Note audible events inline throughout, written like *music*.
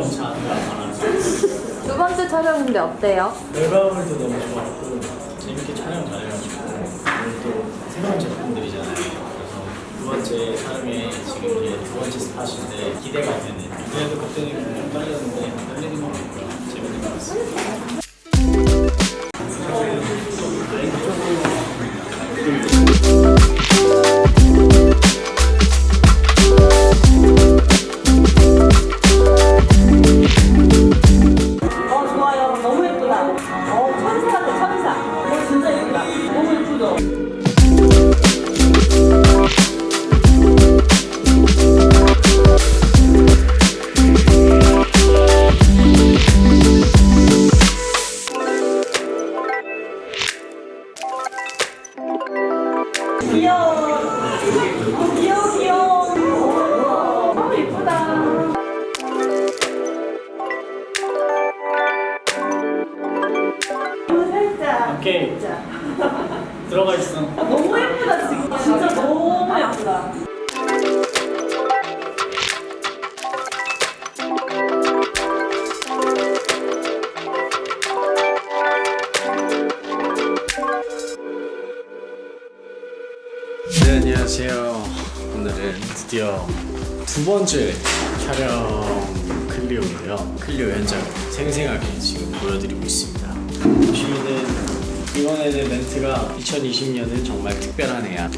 *laughs* 두 번째 촬영인데 어때요? 결과물도 너무 좋았고 재밌게 촬영 잘해가지고 오늘 또 새로운 제품들이잖아요. 그래서 두 번째 촬영에 지금 이게 두 번째 스팟인데 기대가 되는. 그래도 걱정이 좀 떨렸는데 떨리는 건 없고요. 재밌는 것 같습니다. 귀여워. 어, 귀여워 귀여워. 너무 예쁘다. 살짝. 오케이 진짜. 들어가 있어. 너무 예쁘다 지금. 진짜 너무 안녕하세요. 오늘은 드디어 두 번째 촬영 클리오인데요. 클리오 현장을 생생하게 지금 보여드리고 있습니다. 보시면은 이번에 는 멘트가 2020년은 정말 특별한 해야.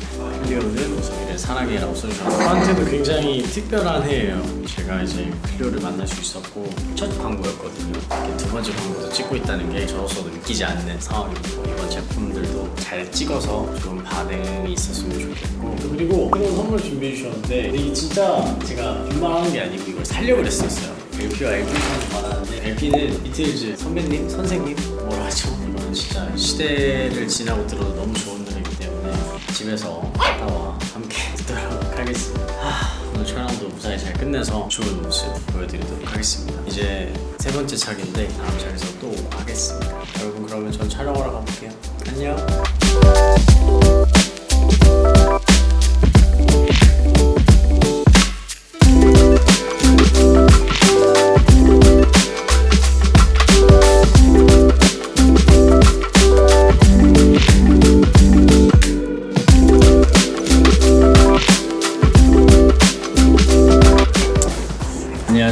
클리오는 우성이를 사랑해라고 써주셨고 저한테도 굉장히 특별한 해예요. 제가 이제 클리오를 만날 수 있었고 첫 광고였거든요. 이렇게 두 번째 광고도 찍고 있다는 게 저로서도 믿기지 않는 상황이고 이번 제품들도 잘 찍어서 좋은 반응이 있었으면 좋겠고 그리고 새로운 선물 준비해 주셨는데 이게 진짜 제가 빈말하는 게 아니고 이걸 살려고 그랬었어요. LP와 LP까지 말하는데 LP는 비틀즈 선배님, 선생님? 이거는 진짜 시대를 지나고 들어도 너무 좋은 노래이기 때문에 집에서 아빠와 함께 *laughs* 듣도록 하겠습니다. 하, 오늘 촬영도 무사히 잘 끝내서 좋은 모습 보여드리도록 하겠습니다. 이제 세 번째 차기인데 다음 차에서 또 하겠습니다. 여러분 그러면 전 촬영하러 가볼게요. 안녕.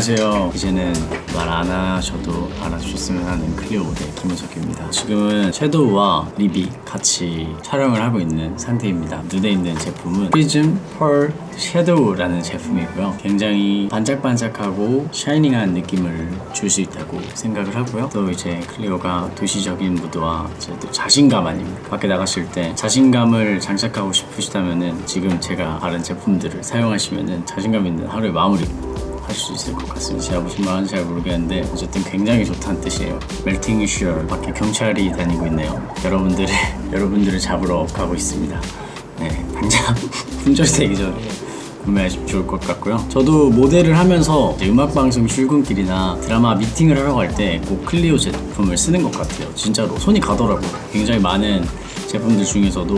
안녕하세요. 이제는 말 안 하셔도 알아주셨으면 하는 클리오 모델 김우석입니다. 지금은 섀도우와 립이 같이 촬영을 하고 있는 상태입니다. 눈에 있는 제품은 프리즘 펄 섀도우라는 제품이고요. 굉장히 반짝반짝하고 샤이닝한 느낌을 줄 수 있다고 생각을 하고요. 또 이제 클리오가 도시적인 무드와 이제 또 자신감 아닙니까? 밖에 나가실 때 자신감을 장착하고 싶으시다면은 지금 제가 바른 제품들을 사용하시면은 자신감 있는 하루의 마무리 할 수 있을 것 같습니다. 제가 무슨 말하는지 잘 모르겠는데 어쨌든 굉장히 좋다는 뜻이에요. 멜팅 슈얼 밖에 경찰이 다니고 있네요. 여러분들을 *laughs* 여러분들을 잡으러 가고 있습니다. 네, 당장 *laughs* 품절되기 전에 구매하시면 좋을 것 같고요. 저도 모델을 하면서 이제 음악 방송 출근길이나 드라마 미팅을 하러 갈 때 꼭 클리오 제품을 쓰는 것 같아요. 진짜로 손이 가더라고요. 굉장히 많은 제품들 중에서도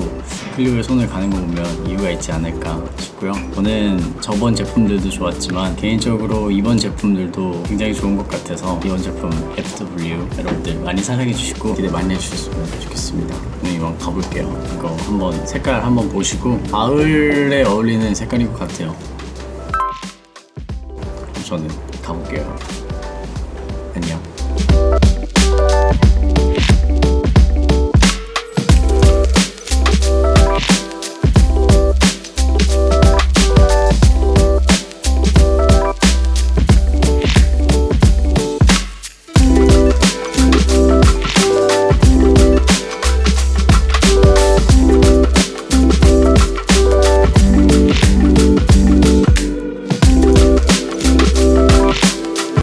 클리오에 손을 가는 거 보면 이유가 있지 않을까 싶고요. 저는 저번 제품들도 좋았지만 개인적으로 이번 제품들도 굉장히 좋은 것 같아서 이번 제품 FW 여러분들 많이 사랑해 주시고 기대 많이 해주셨으면 좋겠습니다. 오늘 이만 가볼게요. 이거 한번 색깔 한번 보시고 가을에 어울리는 색깔인 것 같아요. 저는 가볼게요. 안녕.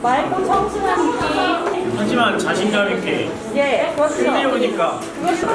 맑고 청순한 느낌. 하지만 자신감 있게 예, 그렇죠. 그 힘내보니까 그것이